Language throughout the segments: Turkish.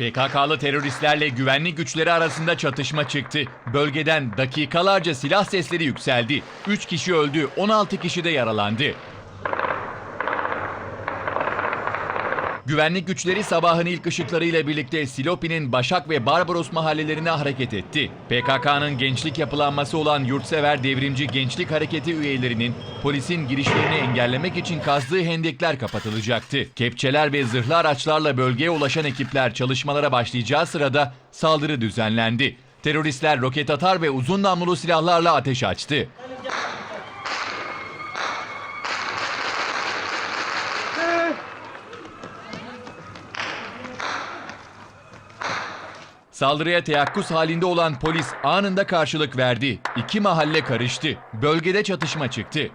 PKK'lı teröristlerle güvenlik güçleri arasında çatışma çıktı. Bölgeden dakikalarca silah sesleri yükseldi. 3 kişi öldü, 16 kişi de yaralandı. Güvenlik güçleri sabahın ilk ışıklarıyla birlikte Silopi'nin Başak ve Barbaros mahallelerine hareket etti. PKK'nın gençlik yapılanması olan Yurtsever Devrimci Gençlik Hareketi üyelerinin polisin girişlerini engellemek için kazdığı hendekler kapatılacaktı. Kepçeler ve zırhlı araçlarla bölgeye ulaşan ekipler çalışmalara başlayacağı sırada saldırı düzenlendi. Teröristler roket atar ve uzun namlulu silahlarla ateş açtı. Saldırıya teyakkuz halinde olan polis anında karşılık verdi. İki mahalle karıştı. Bölgede çatışma çıktı.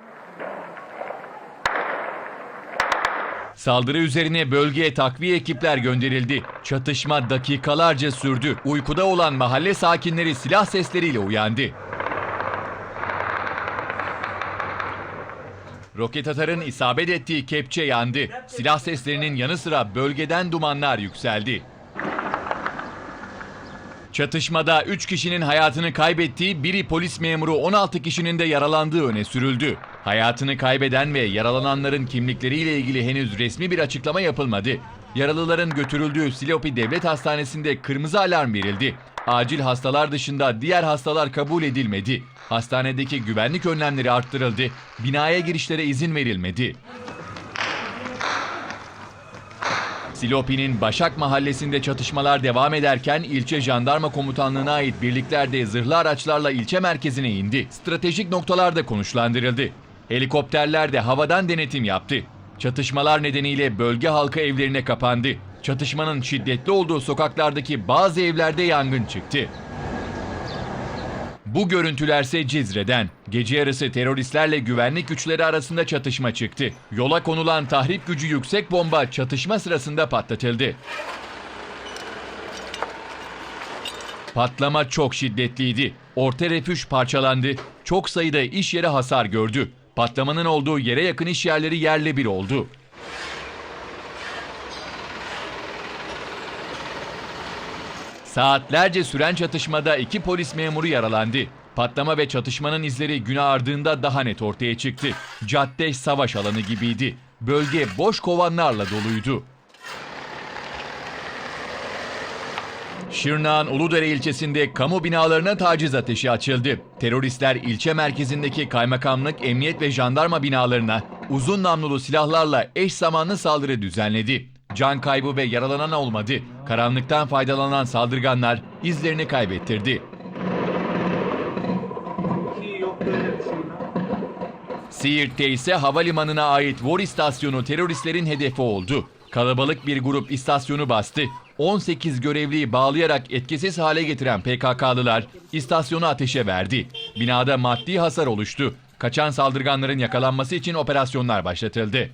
Saldırı üzerine bölgeye takviye ekipler gönderildi. Çatışma dakikalarca sürdü. Uykuda olan mahalle sakinleri silah sesleriyle uyandı. Roket atarın isabet ettiği kepçe yandı. Silah seslerinin yanı sıra bölgeden dumanlar yükseldi. Çatışmada 3 kişinin hayatını kaybettiği, biri polis memuru 16 kişinin de yaralandığı öne sürüldü. Hayatını kaybeden ve yaralananların kimlikleriyle ilgili henüz resmi bir açıklama yapılmadı. Yaralıların götürüldüğü Silopi Devlet Hastanesi'nde kırmızı alarm verildi. Acil hastalar dışında diğer hastalar kabul edilmedi. Hastanedeki güvenlik önlemleri arttırıldı. Binaya girişlere izin verilmedi. Silopi'nin Başak mahallesinde çatışmalar devam ederken ilçe jandarma komutanlığına ait birlikler de zırhlı araçlarla ilçe merkezine indi. Stratejik noktalarda konuşlandırıldı. Helikopterler de havadan denetim yaptı. Çatışmalar nedeniyle bölge halkı evlerine kapandı. Çatışmanın şiddetli olduğu sokaklardaki bazı evlerde yangın çıktı. Bu görüntülerse Cizre'den. Gece yarısı teröristlerle güvenlik güçleri arasında çatışma çıktı. Yola konulan tahrip gücü yüksek bomba çatışma sırasında patlatıldı. Patlama çok şiddetliydi. Orta refüj parçalandı. Çok sayıda iş yeri hasar gördü. Patlamanın olduğu yere yakın iş yerleri yerle bir oldu. Saatlerce süren çatışmada iki polis memuru yaralandı. Patlama ve çatışmanın izleri gün ardında daha net ortaya çıktı. Cadde savaş alanı gibiydi. Bölge boş kovanlarla doluydu. Şırnak'ın Uludere ilçesinde kamu binalarına taciz ateşi açıldı. Teröristler ilçe merkezindeki kaymakamlık, emniyet ve jandarma binalarına uzun namlulu silahlarla eş zamanlı saldırı düzenledi. Can kaybı ve yaralanan olmadı. Karanlıktan faydalanan saldırganlar izlerini kaybettirdi. Siirt'te ise havalimanına ait Vor istasyonu teröristlerin hedefi oldu. Kalabalık bir grup istasyonu bastı. 18 görevliyi bağlayarak etkisiz hale getiren PKK'lılar istasyonu ateşe verdi. Binada maddi hasar oluştu. Kaçan saldırganların yakalanması için operasyonlar başlatıldı.